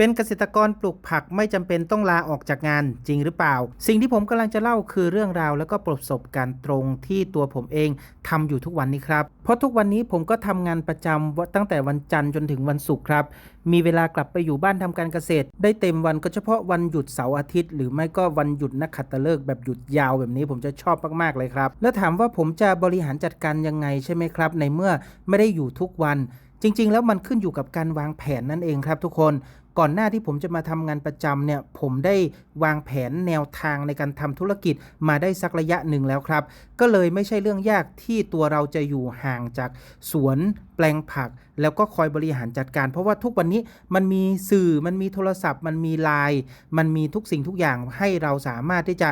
เป็นเกษตรกรปลูกผักไม่จำเป็นต้องลาออกจากงานจริงหรือเปล่า สิ่งที่ผมกำลังจะเล่าคือเรื่องราว แล้วก็ประสบการณ์ตรงที่ตัวผมเองทำอยู่ทุกวันนี้ครับ เพราะทุกวันนี้ผมก็ทำงานประจำตั้งแต่วันจันทร์จนถึงวันศุกร์ครับ มีเวลากลับไปอยู่บ้านทำการเกษตร ได้เต็มวันก็เฉพาะวันหยุดเสาร์อาทิตย์ หรือไม่ก็วันหยุดนักขัตฤกษ์แบบหยุดยาวแบบนี้ผมจะชอบมากๆเลยครับ แล้วถามว่าผมจะบริหารจัดการยังไงใช่ไหมครับ ในเมื่อไม่ได้อยู่ทุกวัน จริง ๆ แล้วมันขึ้นอยู่กับการวางแผนนั่นเองครับทุกคนก่อนหน้าที่ผมจะมาทำงานประจำเนี่ยผมได้วางแผนแนวทางในการทำธุรกิจมาได้สักระยะหนึ่งแล้วครับ ก็เลยไม่ใช่เรื่องยากที่ตัวเราจะอยู่ห่างจากสวนแปลงผัก แล้วก็คอยบริหารจัดการ เพราะว่าทุกวันนี้มันมีสื่อมันมีโทรศัพท์ มันมีไลน์มันมีทุกสิ่งทุกอย่างให้เราสามารถที่จะ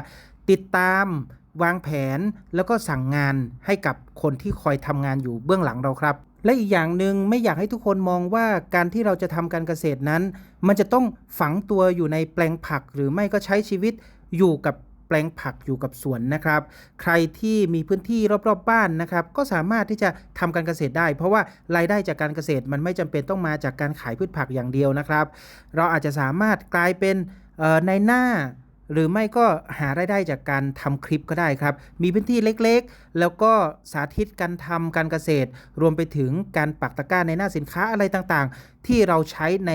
ติดตามวางแผนแล้วก็สั่งงานให้กับคนที่คอยทำงานอยู่เบื้องหลังเราครับ และอีกอย่างหนึ่งไม่อยากให้ทุกคนมองว่าการที่เราจะทำการเกษตรนั้น มันจะต้องฝังตัวอยู่ในแปลงผัก หรือไม่ก็ใช้ชีวิตอยู่กับแปลงผักอยู่กับสวนนะครับ ใครที่มีพื้นที่รอบๆบบ้านนะครับ ก็สามารถที่จะทำการเกษตรได้ เพราะว่ารายได้จากการเกษตรมันไม่จำเป็นต้องมาจากการขายพืชผักอย่างเดียวนะครับ เราอาจจะสามารถกลายเป็นในหน้า หรือไม่ก็หารายได้จากการทำคลิปก็ได้ครับ มีพื้นที่เล็กๆ แล้วก็สาธิตการทำการเกษตร รวมไปถึงการปักตะกร้าในหน้าสินค้าอะไรต่างๆ ที่เราใช้ใน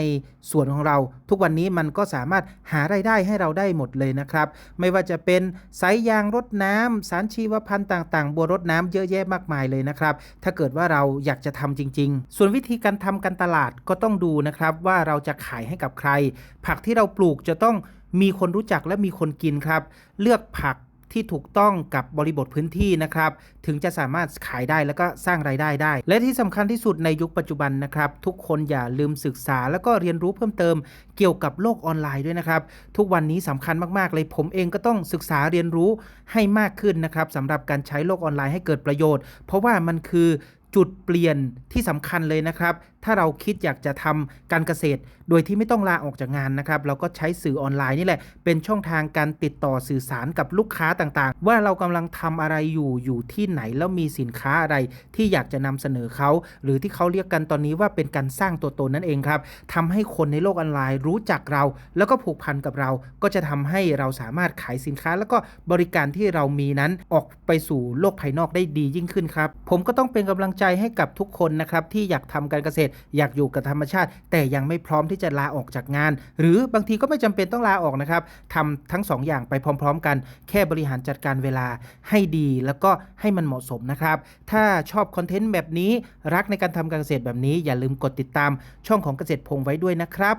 ส่วนของเรา ทุกวันนี้มันก็สามารถหารายได้ให้เราได้หมดเลยนะครับ ไม่ว่าจะเป็นสายยางรดน้ำสารชีวพันธุ์ต่างๆ บัวรดน้ำเยอะแยะมากมายเลยนะครับ ถ้าเกิดว่าเราอยากจะทำจริง ๆ ส่วนวิธีการทำการตลาดก็ต้องดูนะครับว่าเราจะขายให้กับใคร ผักที่เราปลูกจะต้อง มีคนรู้จักและมีคนกินครับ เลือกผักที่ถูกต้องกับบริบทพื้นที่นะครับ ถึงจะสามารถขายได้แล้วก็สร้างรายได้ได้ และที่สำคัญที่สุดในยุคปัจจุบันนะครับ ทุกคนอย่าลืมศึกษา แล้วก็เรียนรู้เพิ่มเติมเกี่ยวกับโลกออนไลน์ด้วยนะครับ ทุกวันนี้สำคัญมากๆ เลยผมเองก็ต้องศึกษาเรียนรู้ให้มากขึ้นนะครับสำหรับการใช้โลกออนไลน์ให้เกิดประโยชน์ เพราะว่ามันคือจุดเปลี่ยนที่สำคัญเลยนะครับ ถ้าเราคิดอยากจะทำการเกษตร โดยที่ไม่ต้องลาออกจากงานนะครับ เราก็ใช้สื่อออนไลน์นี่แหละ เป็นช่องทางการติดต่อสื่อสารกับลูกค้าต่างๆ ว่าเรากำลังทำอะไรอยู่อยู่ที่ไหนแล้วมีสินค้าอะไรที่อยากจะนำเสนอเขา หรือที่เขาเรียกกันตอนนี้ว่าเป็นการสร้างตัวตนนั่นเองครับทำให้คนในโลกออนไลน์รู้จักเรา แล้วก็ผูกพันกับเรา ก็จะทำให้เราสามารถขายสินค้า แล้วก็บริการที่เรามีนั้นออกไปสู่โลกภายนอกได้ดียิ่งขึ้นครับ ผมก็ต้องเป็นกำลังใจให้กับทุกคนนะครับที่อยากทำการเกษตรอยากอยู่กับธรรมชาติ แต่ยังไม่พร้อมที่จะลาออกจากงาน หรือบางทีก็ไม่จำเป็นต้องลาออกนะครับทำทั้งสองอย่างไปพร้อม ๆ กัน แค่บริหารจัดการเวลาให้ดีแล้วก็ให้มันเหมาะสมนะครับ ถ้าชอบคอนเทนต์แบบนี้รักในการทำการเกษตรแบบนี้อย่าลืมกดติดตามช่องของเกษตรพงไว้ด้วยนะครับ